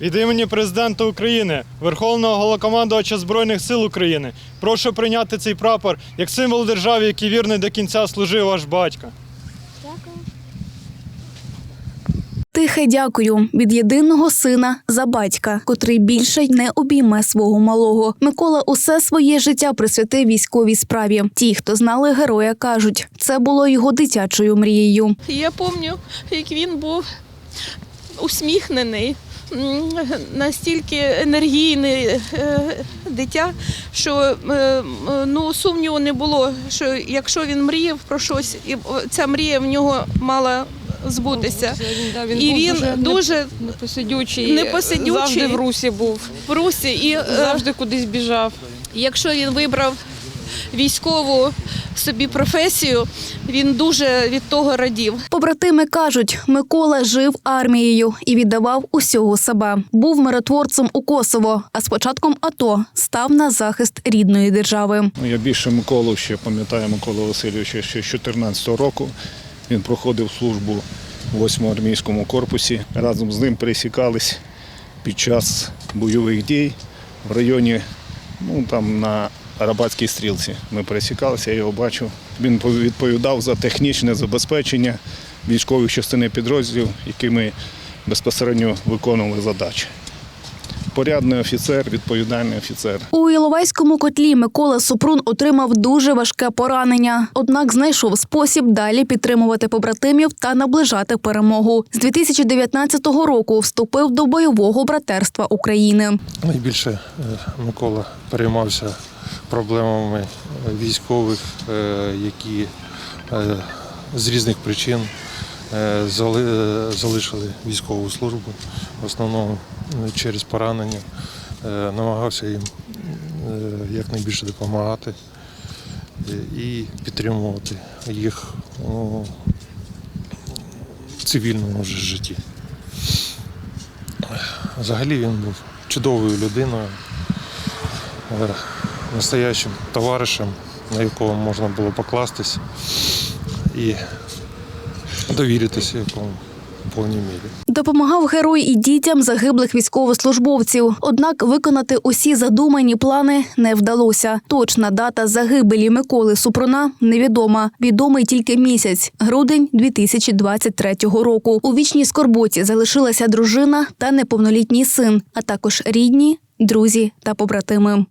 Від імені президента України, Верховного Головнокомандувача Збройних сил України, прошу прийняти цей прапор як символ держави, який вірний до кінця служив ваш батько. Тихе дякую від єдиного сина за батька, котрий більше й не обійме свого малого. Микола усе своє життя присвятив військовій справі. Ті, хто знали героя, кажуть, це було його дитячою мрією. Я пам'ятаю, як він був усміхнений, настільки енергійне дитя, що е, ну, сумніву не було, що якщо він мріяв про щось, і ця мрія в нього мала збутися. Да, він І він дуже, дуже непосидючий, непосидючий. завжди в русі був, в русі. І е, завжди кудись біжав. якщо він вибрав військову собі професію, він дуже від того радів. Побратими кажуть, Микола жив армією і віддавав усього себе. Був миротворцем у Косово, а з початком АТО став на захист рідної держави. Ну, я більше Миколу ще пам'ятаю Миколу Васильовича ще з 14 року. Він проходив службу в 8-му армійському корпусі. Разом з ним пересікались під час бойових дій в районі, ну там на Арабатській стрілці. Ми пересікалися, я його бачив. Він відповідав за технічне забезпечення військових частини підрозділів, якими безпосередньо виконували задачі. Порядний офіцер, відповідальний офіцер. У Іловайському котлі Микола Супрун отримав дуже важке поранення, однак знайшов спосіб далі підтримувати побратимів та наближати перемогу. З 2019 року вступив до бойового братерства України. Найбільше е, Микола переймався проблемами військових, е, які е, з різних причин е, зали- залишили військову службу, в основному через поранення. Намагався їм якнайбільше допомагати і підтримувати їх у цивільному житті. Взагалі він був чудовою людиною, настоящим товаришем, на якого можна було покластись і довіритися якому повній. Допомагав герой і дітям загиблих військовослужбовців. Однак виконати усі задумані плани не вдалося. Точна дата загибелі Миколи Супруна невідома. Відомий тільки місяць грудень 2023 року. У вічній скорботі залишилася дружина та неповнолітній син, а також рідні, друзі та побратими.